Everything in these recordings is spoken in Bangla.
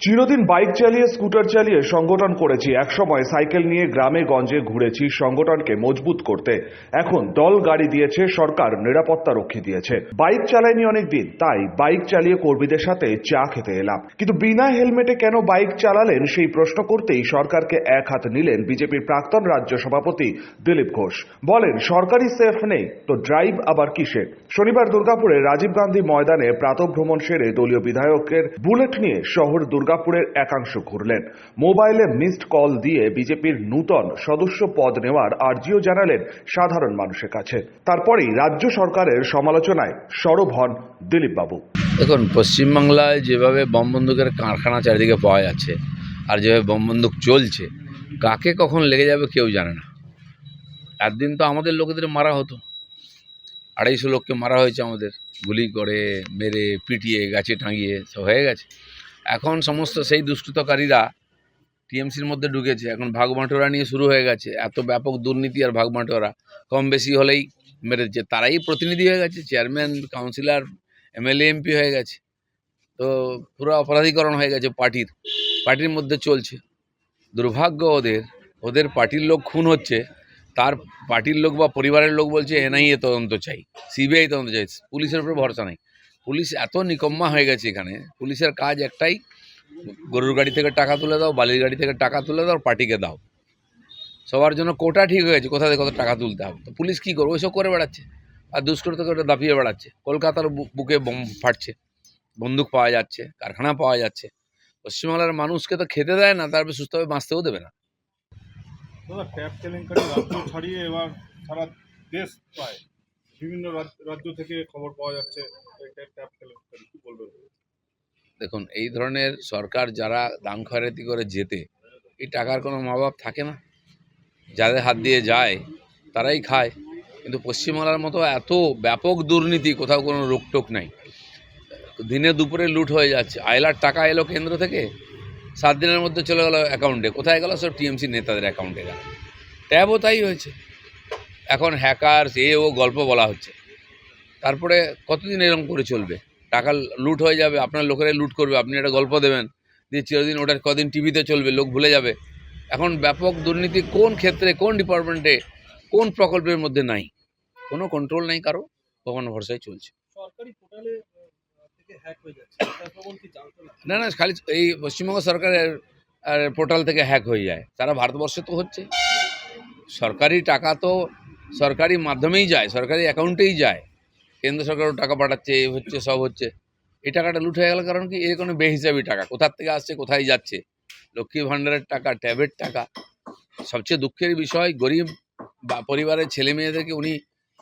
চিরদিন বাইক চালিয়ে, স্কুটার চালিয়ে সংগঠন করেছি। একসময় সাইকেল নিয়ে গ্রামে, গঞ্জে ঘুরেছি সংগঠনকে মজবুত করতে। এখন দল গাড়ি দিয়েছে, সরকার নিরাপত্তা রক্ষী দিয়েছে। বাইক চালাইনি অনেক দিন তাই বাইক চালিয়ে কর্মীদের সাথে চা খেতে এলাম। কিন্তু বিনা হেলমেটে কেন বাইক চালালেন সেই প্রশ্ন করতেই সরকারকে এক হাত নিলেন বিজেপির প্রাক্তন রাজ্য সভাপতি দিলীপ ঘোষ। বলেন, সরকারি সেফ নেই, তো ড্রাইভ আবার কিসের? শনিবার দুর্গাপুরে রাজীব গান্ধী ময়দানে প্রাতভ্রমণ সেরে দলীয় বিধায়কের বুলেট নিয়ে শহর দুর্গাপুরের একাংশ ঘুরলেন। মোবাইলে মিসড কল দিয়ে বিজেপির নূতন সদস্য পদ নেওয়ার আর্জিও জানালেন সাধারণ মানুষের কাছে। তারপরেই রাজ্য সরকারের সমালোচনায় সরব হন দিলীপবাবু। দেখুন, পশ্চিমবাংলায় যেভাবে বম বন্দুকের কারখানা চারিদিকে পাওয়া যাচ্ছে আর যেভাবে বম বন্দুক চলছে, কাকে কখন লেগে যাবে কেউ জানে না। একদিন তো আমাদের লোকেদের মারা হতো। আড়াইশো লোককে মারা হয়েছে আমাদের। গুলি করে, মেরে, পিটিয়ে, গাছে টাঙিয়ে সব হয়ে গেছে। এখন সমস্ত সেই দুষ্কৃতকারীরা টিএমসির মধ্যে ঢুকেছে। এখন ভাগবাঁটোরা নিয়ে শুরু হয়ে গেছে। এত ব্যাপক দুর্নীতি আর ভাগবাঁটোরা কম বেশি হলেই মেরেছে। তারাই প্রতিনিধি হয়ে গেছে, চেয়ারম্যান, কাউন্সিলর, এমএলএ, এমপি হয়ে গেছে। তো পুরো অপরাধীকরণ হয়ে গেছে পার্টির। পার্টির মধ্যে চলছে। দুর্ভাগ্য ওদের। ওদের পার্টির লোক খুন হচ্ছে। তার পার্টির লোক বা পরিবারের লোক বলছে এনআইএ তদন্ত চাই। সিবিআই তদন্ত চাই। পুলিশের উপরে ভরসা নেই। পুলিশ এত নিকম্মা হয়ে গেছে এখানে। পুলিশের কাজ একটাই, গরুর গাড়ি থেকে টাকা তুলে দাও, বালির গাড়ি থেকে টাকা তুলে দাও পার্টিকে দাও। সবার জন্য কোটা ঠিক হয়ে গেছে, কোথা থেকে কত টাকা তুলতে হবে। তো পুলিশ কী করবে? ওইসব করে বেড়াচ্ছে। আর দুষ্কৃতকে ওটা দাপিয়ে বেড়াচ্ছে। কলকাতার বুকে বোম ফাটছে। বন্দুক পাওয়া যাচ্ছে, কারখানা পাওয়া যাচ্ছে। পশ্চিমবাংলার মানুষকে তো খেতে দেয় না, তারপরে সুস্থভাবে বাঁচতেও দেবে না। দাদা, ট্যাপ কেলেঙ্কারি ছাড়িয়ে এবার সারা দেশ প্রায় বিভিন্ন রাজ্য থেকে খবর পাওয়া যাচ্ছে দেখুন, এই ধরনের সরকার যারা দাম খয়রাতি করে যেতে এই টাকার কোনো মা বাপ থাকে না। যাদের হাত দিয়ে যায়, তারাই খায়। কিন্তু পশ্চিমবাংলার মতো এত ব্যাপক দুর্নীতি, কোথাও কোনো রোকটোক নাই। দিনে দুপুরে লুট হয়ে যাচ্ছে। আয়লার টাকা এলো কেন্দ্র থেকে, সাত দিনের মধ্যে চলে গেল অ্যাকাউন্টে কোথায় গেল সব টিএমসি নেতাদের অ্যাকাউন্টে গেল। ট্যাবও তাই হয়েছে। এখন হ্যাকার এ ও গল্প বলা হচ্ছে। তারপরে কতদিন এরকম করে চলবে? টাকা লুট হয়ে যাবে আপনার লোকেরাই লুট করবে আপনি একটা গল্প দেবেন দিয়ে চিরদিন ওটা কদিন টিভিতে চলবে লোক ভুলে যাবে। এখন ব্যাপক দুর্নীতি কোন ক্ষেত্রে কোন ডিপার্টমেন্টে কোন প্রকল্পের মধ্যে নাই? কোনো কন্ট্রোল নাই কারও ভগবান ভরসায় চলছে। না না না খালি এই পশ্চিমবঙ্গ সরকারের পোর্টাল থেকে হ্যাক হয়ে যায়। সারা ভারতবর্ষে তো হচ্ছে। সরকারি টাকা তো সরকারি মাধ্যমেই যায়, সরকারি অ্যাকাউন্টেই যায়। কেন্দ্র সরকারও টাকা পাঠাচ্ছে এই হচ্ছে, সব হচ্ছে। এই টাকাটা লুট হয়ে গেল কারণ কি? এর কোনো বেহিসাবি টাকা। কোথার থেকে আসছে, কোথায় যাচ্ছে? লক্ষ্মী ভাণ্ডারের টাকা, ট্যাবের টাকা। সবচেয়ে দুঃখের বিষয়, গরিব বা পরিবারের ছেলে মেয়েদেরকে উনি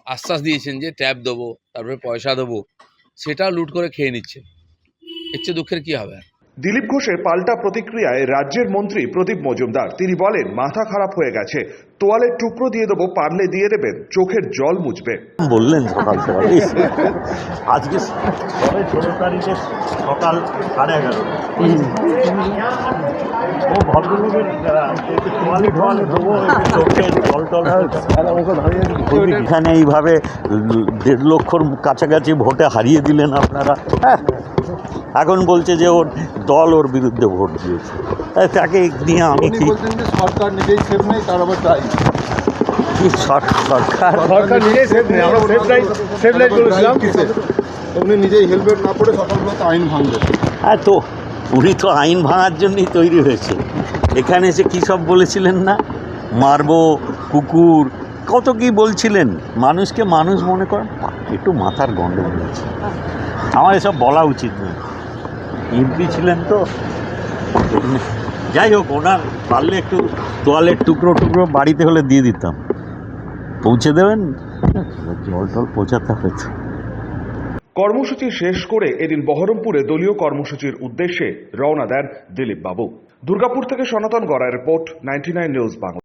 আশ্বাস দিয়েছেন যে, ট্যাব দেবো, তারপরে পয়সা দেবো, সেটা লুট করে খেয়ে নিচ্ছে। এর চেয়ে দুঃখের কী হবে? দিলীপ ঘোষের পাল্টা প্রতিক্রিয়ায় রাজ্যের মন্ত্রী প্রদীপ মজুমদার। তিনি বলেন মাথা খারাপ হয়ে গেছে। তোয়ালের টুকরো দিয়ে দেবো পারলে দিয়ে দেবেন চোখের জল মুছবে। বললেন সকাল সকাল। আজকে ষোলো তারিখে সকাল সাড়ে এগারো। ও ভদ্রলোকের তোয়ালে টোয়ালে দেবো একটু চোখে জল টল এখানে এইভাবে দেড় লক্ষর কাছাকাছি ভোটে হারিয়ে দিলেন আপনারা। হ্যাঁ এখন বলছে যে ওর দল ওর বিরুদ্ধে ভোট দিয়েছে। তাই তাকে নিয়ে আমি কি সরকার নিজেই সেফ নেই তার আবার ট্রাই কি সরকার? সরকার নিজেই সেফ নেই আমরা করেছিলাম উনি নিজেই হেলমেট না পরে সকালবেলা তো আইন ভাঙবে। হ্যাঁ তো উনি তো আইন ভাঙার জন্যই তৈরি হয়েছে। এখানে এসে কী সব বলেছিলেন না? মারবো কুকুর কত কি বলছিলেন? মানুষকে মানুষ মনে করেন একটু মাথার গন্ডগোল আছে। আমার এসব বলা উচিত নয়। এমপি ছিলেন তো। যাই হোক, ওনার পারলে একটু তোয়ালের টুকরো টুকরো বাড়িতে হলে দিয়ে দিতাম। পৌঁছে দেবেন? জল টল পৌঁছাতে হয়েছে কর্মসূচি শেষ করে এদিন বহরমপুরে দলীয় কর্মসূচির উদ্দেশ্যে রওনা দেন দিলীপ বাবু দুর্গাপুর থেকে সনাতন গড়ায় রিপোর্ট, নাইনটি নিউজ বাংলা।